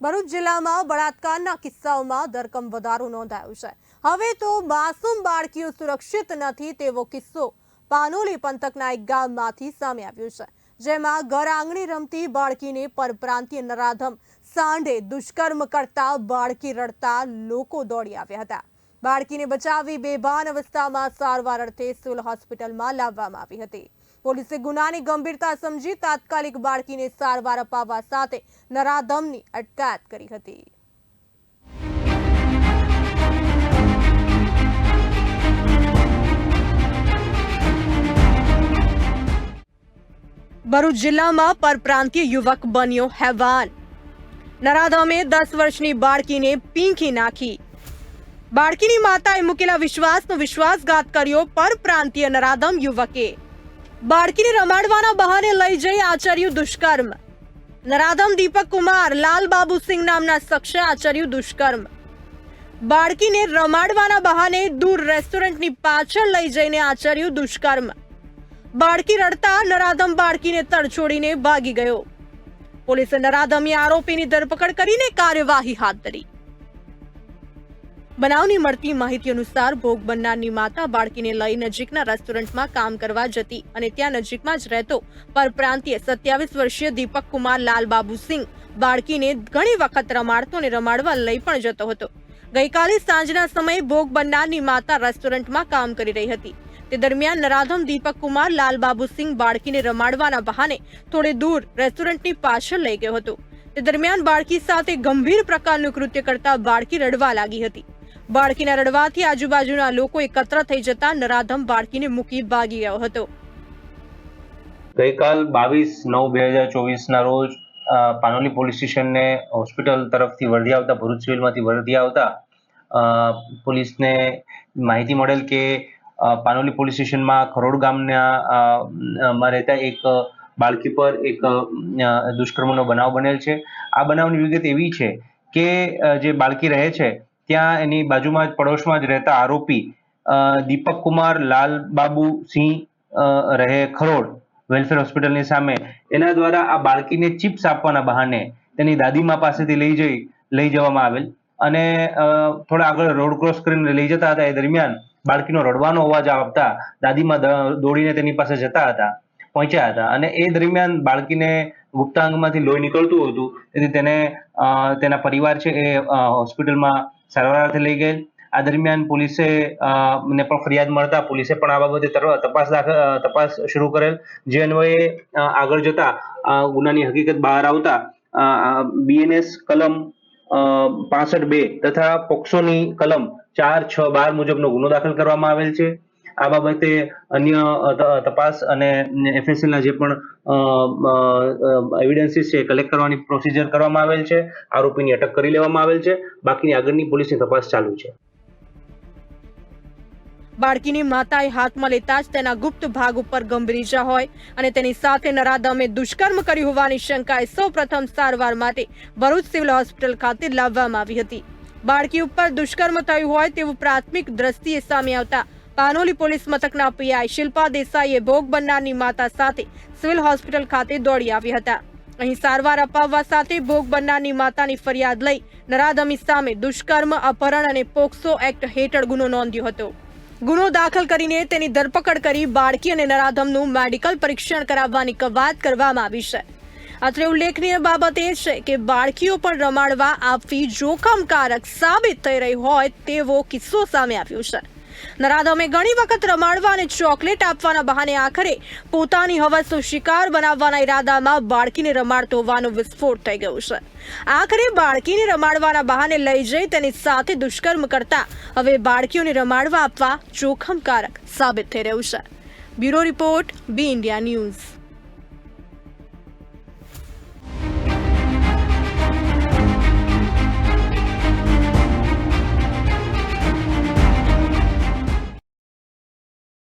ભરૂચ જિલ્લામાં બળાત્કારના કિસ્સાઓમાં ધરકમ વધારો નોંધાયો છે. હવે તો માસૂમ બાળકીઓ સુરક્ષિત નથી તેવો કિસ્સો પાનોલી પંથકના એક ગામમાંથી સામે આવ્યો છે, જેમાં ઘર આંગણે રમતી બાળકીને પરપ્રાંતીય નરાધમ સાંઢે દુષ્કર્મ કરતા બાળકી રડતા લોકો દોડી આવ્યા હતા. બાળકીને બચાવી બેભાન અવસ્થામાં સારવાર અર્થે સિવિલ હોસ્પિટલમાં લાવવામાં આવી હતી. પોલીસે ગુનાની ગંભીરતા સમજી તાત્કાલિક બાળકીને સારવાર અપાવવા સાથે નરાધમની અટકાયત કરી હતી. ભરૂચ જિલ્લામાં પરપ્રાંતીય યુવક બન્યો હેવાન. નરાધમે દસ વર્ષની બાળકીને પીંખી નાખી. બાળકીની માતાએ મૂકેલા વિશ્વાસનો વિશ્વાસઘાત કર્યો પરપ્રાંતીય નરાધમ યુવકે. બાળકીને રમાડવાના બહાને લઈ જઈ આચર્યું દુષ્કર્મ. નરાધમ દીપક કુમાર લાલબાબુ સિંહ નામના શખ્સે આચર્યું દુષ્કર્મ. બાળકીને રમાડવાના બહાને દૂર રેસ્ટોરન્ટની પાછળ લઈ જઈને આચર્યું દુષ્કર્મ. બાળકી રડતા નરાધમ બાળકીને તડછોડીને ભાગી ગયો. પોલીસે નરાધમી આરોપીની ધરપકડ કરીને કાર્યવાહી હાથ ધરી. બનાવની મળતી માહિતી અનુસાર ભોગ બનનારની માતા બાળકીને લઈ નજીકના રેસ્ટોરન્ટમાં કામ કરવા જતી અને ત્યાં નજીકમાં જ રહેતો પરપ્રાંતીય સત્યાવીસ વર્ષીય દીપક કુમાર લાલબાબુ સિંહ બાળકીને ઘણી વખત રમાડતો અને રમાડવા લઈ પણ જતો હતો. ગઈકાલે સાંજના સમયે ભોગ બનનારની માતા રેસ્ટોરન્ટમાં કામ કરી રહી હતી. તે દરમિયાન નરાધમ દીપક કુમાર લાલબાબુ સિંહ બાળકીને રમાડવાના બહાને થોડે દૂર રેસ્ટોરન્ટની પાછળ લઈ ગયો હતો. તે દરમિયાન બાળકી સાથે ગંભીર પ્રકારનું કૃત્ય કરતા બાળકી રડવા લાગી હતી. બાળકીના રડવાથી આજુબાજુના લોકો એકત્ર થઈ જતા નરાધમ બાળકીને મૂકી ભાગી ગયો હતો. ગઈકાલ બાવીસ નવ બે હજાર ચોવીસના રોજ પાનોલી પોલીસ સ્ટેશનને હોસ્પિટલ તરફથી વર્ધી આવતા, ભરૂચ સિવિલમાંથી વર્ધી આવતા પોલીસને માહિતી મળેલ કે પાનોલી પોલીસ સ્ટેશનમાં ખરોડ ગામના રહેતા એક બાળકી પર એક દુષ્કર્મનો બનાવ બનેલ છે. આ બનાવની વિગત એવી છે કે જે બાળકી રહે છે ત્યાં એની બાજુમાં જ, પડોશમાં જ રહેતા આરોપી દીપક કુમાર, લાલ બાબુ સિંહ રહે ખરોડ, વેલફેર હોસ્પિટલની સામે. એના દ્વારા આ બાળકીને ચિપ્સ આપવાના બહાને તેની દાદીમા પાસેથી લઈ જઈ, લઈ જવામાં આવેલ. અને થોડા આગળ રોડ ક્રોસ કરીને લઈ જતા હતા. એ દરમિયાન બાળકીનો રડવાનો અવાજ આવતા દાદીમા દોડીને તેની પાસે જતા હતા. પહોંચ્યા હતા. અને એ દરમિયાન બાળકીને ગુપ્તાંગમાંથી લોહી નીકળતું હતું. તેથી તેને તેના પરિવાર છે એ હોસ્પિટલમાં સારવાર અર્થે લઈ ગયેલ. આ દરમિયાન પોલીસે ને પણ ફરિયાદ મળતા પોલીસે પણ આ બાબતે તપાસ તપાસ શરૂ કરેલ. જે અન્વયે આગળ જતા ગુનાની હકીકત બહાર આવતા બીએનએસ કલમ પાસઠ બે તથા પોક્સોની કલમ ચાર છ બાર મુજબનો ગુનો દાખલ કરવામાં આવેલ છે. આ બાબતે અન્ય તપાસ અને એફએસએલ ના જે પણ એવિડન્સીસ છે કલેક્ટ કરવાની પ્રોસિજર કરવામાં આવેલ છે. આરોપીની અટક કરી લેવામાં આવેલ છે. બાકીની આગળની પોલીસની તપાસ ચાલુ છે. બાળકીની માતાએ હાથમાં લેતા જ તેના ગુપ્ત ભાગ ઉપર ગંભીર ઈજા હોય અને તેની સાથે નરાધમે દુષ્કર્મ કર્યું હોવાની શંકાએ સૌપ્રથમ સારવાર માટે ભરૂચ સિવિલ હોસ્પિટલ ખાતે લાવવામાં આવી હતી. બાળકી ઉપર દુષ્કર્મ થયું હોય તેવું પ્રાથમિક દ્રષ્ટિએ સામે આવતા પાનોલી પોલીસ મથકના પીઆઈ શિલ્પા દેસાઈએ ભોગ બનનારની માતા સાથે સિવિલ હોસ્પિટલ ખાતે દોડી આવ્યા હતા. અહીં સારવાર અપાવવા સાથે ભોગ બનનારની માતાની ફરિયાદ લઈ નરાધમી સામે દુષ્કર્મ, અપહરણ અને પોક્સો એક્ટ હેઠળ ગુનો નોંધ્યો હતો. ગુનો દાખલ કરીને તેની ધરપકડ કરી બાળકી અને નરાધમનું મેડિકલ પરીક્ષણ કરાવવાની કવાયત કરવામાં આવી છે. અત્રે ઉલ્લેખનીય બાબત એ છે કે બાળકીઓ પણ રમાડવા આપવી જોખમકારક સાબિત થઈ રહી હોય તેવો કિસ્સો સામે આવ્યો છે. નરાધમે ઘણી વખત રમાડવા અને ચોકલેટ આપવાના બહાને આખરે પોતાની હવસનો શિકાર બનાવવાના ઈરાદામાં બાળકીને રમાડતો હોવાનો વિસ્ફોટ થઈ ગયો છે. આખરે બાળકીને રમાડવાના બહાને લઈ જઈ તેની સાથે દુષ્કર્મ કરતા હવે બાળકીઓને રમાડવા આપવા જોખમકારક સાબિત થઈ રહ્યું છે. Bureau report, B India news.